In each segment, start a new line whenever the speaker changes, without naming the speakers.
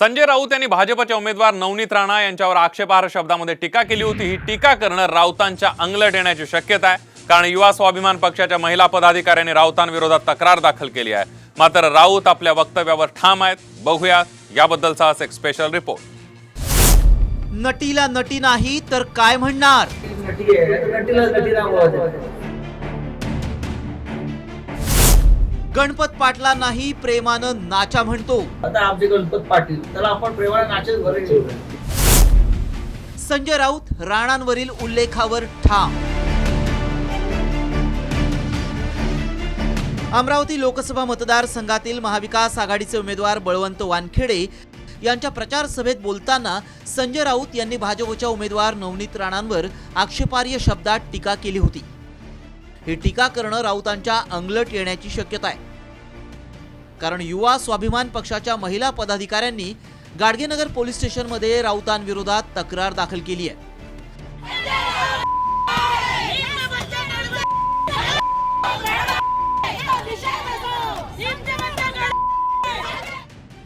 संजय राऊत यांनी भाजपचे उमेदवार नवनीत राणा यांच्यावर आक्षेपार्ह शब्दामध्ये टीका केली होती. ही टीका करणं राऊतांच्या अंगलट येण्याची शक्यता आहे. कारण युवा स्वाभिमान पक्षाच्या महिला पदाधिकाऱ्यांनी राऊतांविरोधात तक्रार दाखल केली आहे. मात्र राऊत आपल्या वक्तव्यावर ठाम आहेत. बघूया याबद्दलचा हा एक स्पेशल रिपोर्ट
नटीला नटी नाही तर काय म्हणणार? गणपत पाटलांनाही प्रेमानं नाचा म्हणतो.
आता आमचे गणपत पाटील त्याला आपण प्रेमाने
संजय राऊत राणांवरील उल्लेखावर ठाम. अमरावती लोकसभा मतदारसंघातील महाविकास आघाडीचे उमेदवार बळवंत वानखेडे यांच्या प्रचार सभेत बोलताना संजय राऊत यांनी भाजपच्या उमेदवार नवनीत राणांवर आक्षेपार्ह शब्दात टीका केली होती. ही टीका करणं राऊतांच्या अंगलट येण्याची शक्यता आहे. कारण युवा स्वाभिमान पक्षाच्या महिला पदाधिकाऱ्यांनी गाडगेनगर पोलीस स्टेशनमध्ये राऊतांविरोधात तक्रार दाखल केली आहे.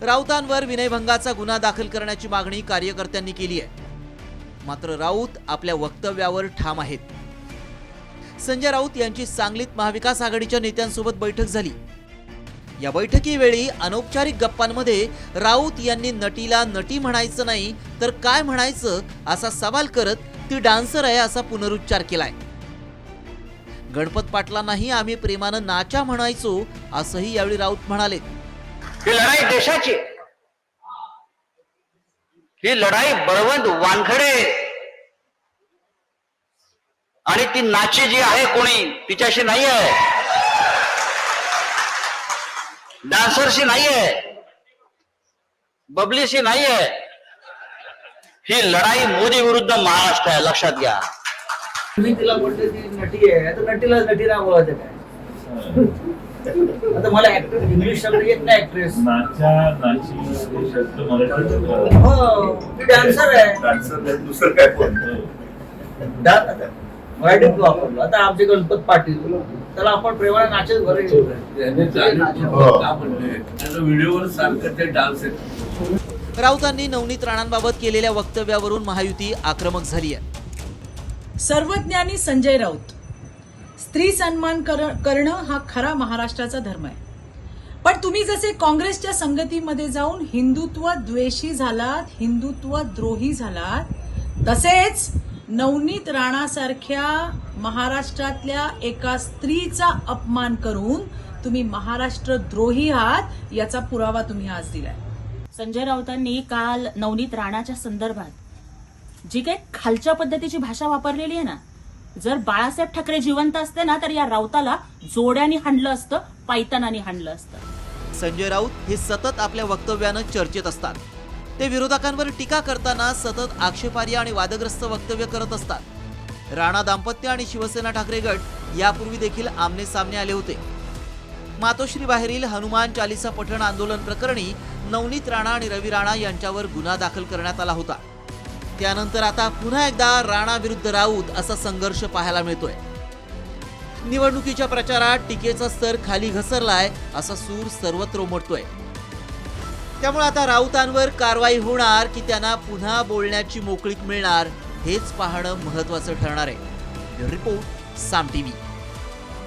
राऊतांवर विनयभंगाचा गुन्हा दाखल करण्याची मागणी कार्यकर्त्यांनी केली आहे. मात्र राऊत आपल्या वक्तव्यावर ठाम आहेत. संजय राऊत यांची सांगलीत महाविकास आघाडीच्या नेत्यांसोबत बैठक झाली. या बैठकीवेळी अनौपचारिक गप्पांमध्ये राऊत यांनी नटीला नटी म्हणायचं नाही तर काय म्हणायचं असा सवाल करत ती डान्सर आहे असा पुनरुच्चार केलाय. गणपत पाटलांनाही आम्ही प्रेमानं नाचा म्हणायचो असंही यावेळी राऊत म्हणाले.
ही लढाई देशाची ही लढाई बळवंत वानखडे आणि ती नाची जी आहे कोणी तिच्याशी नाही आहे डान्सरशी नाही आहे बबलीशी नाही आहे ही लढाई मोदी विरुद्ध महाराष्ट्र आहे लक्षात घ्या.
मी तिला बोलते ती नटी आहे. तर नटीला नटी नाव बोलायचं काय आता मला ऍक्टर इंग्लिश शब्द येत नाही ऍक्ट्रेस
नाचा नाची हे शब्द मराठीत
हो ती डान्सर आहे.
डान्सर दुसरं काय
आता. मराठीत वापरलो. आता आमचे गणपत पाटील. त्याला आपण प्रेमाने
हो.
व्हिडिओवर सारखं ते डान्स
राऊतांनी नवनीत राणांबाबत केलेल्या वक्तव्यावरून महायुती आक्रमक झाली आहे.
सर्वज्ञानी संजय राऊत. स्त्री सन्मान कर- करणं हा खरा महाराष्ट्राचा धर्म आहे. पण तुम्ही जसे काँग्रेसच्या संगतीमध्ये जाऊन हिंदुत्व द्वेषी झालात हिंदुत्व द्रोही झालात तसेच नवनीत राणासारख्या महाराष्ट्रातल्या एका स्त्रीचा अपमान करून तुम्ही महाराष्ट्र द्रोही आहात याचा पुरावा तुम्ही आज दिलाय.
संजय राऊतांनी काल नवनीत राणाच्या संदर्भात जी काही खालच्या पद्धतीची भाषा वापरलेली आहे ना जर बाळासाहेब ठाकरे जिवंत असते ना तर या राऊताला जोड्याने हाणलं असतं पायतानाने हाणलं असतं.
संजय राऊत हे सतत आपल्या वक्तव्यानं चर्चेत असतात. ते विरोधकांवर टीका करताना सतत आक्षेपार्ह आणि वादग्रस्त वक्तव्य करत असतात. राणा दाम्पत्य आणि शिवसेना ठाकरे गट यापूर्वी देखील आमने सामने आले होते. मातोश्री बाहेरील हनुमान चालिसा पठण आंदोलन प्रकरणी नवनीत राणा आणि रवी राणा यांच्यावर गुन्हा दाखल करण्यात आला होता. त्यानंतर आता पुन्हा एकदा राणा विरुद्ध राऊत असा संघर्ष पाहायला मिळतोय. निवडणुकीच्या प्रचारात टीकेचा स्तर खाली घसरलाय असा सूर सर्वत्र उमटतोय. त्यामुळे आता राऊतांवर कारवाई होणार की त्यांना पुन्हा बोलण्याची मोकळीक मिळणार हेच पाहणं महत्वाचं ठरणार आहे. Report Saam TV.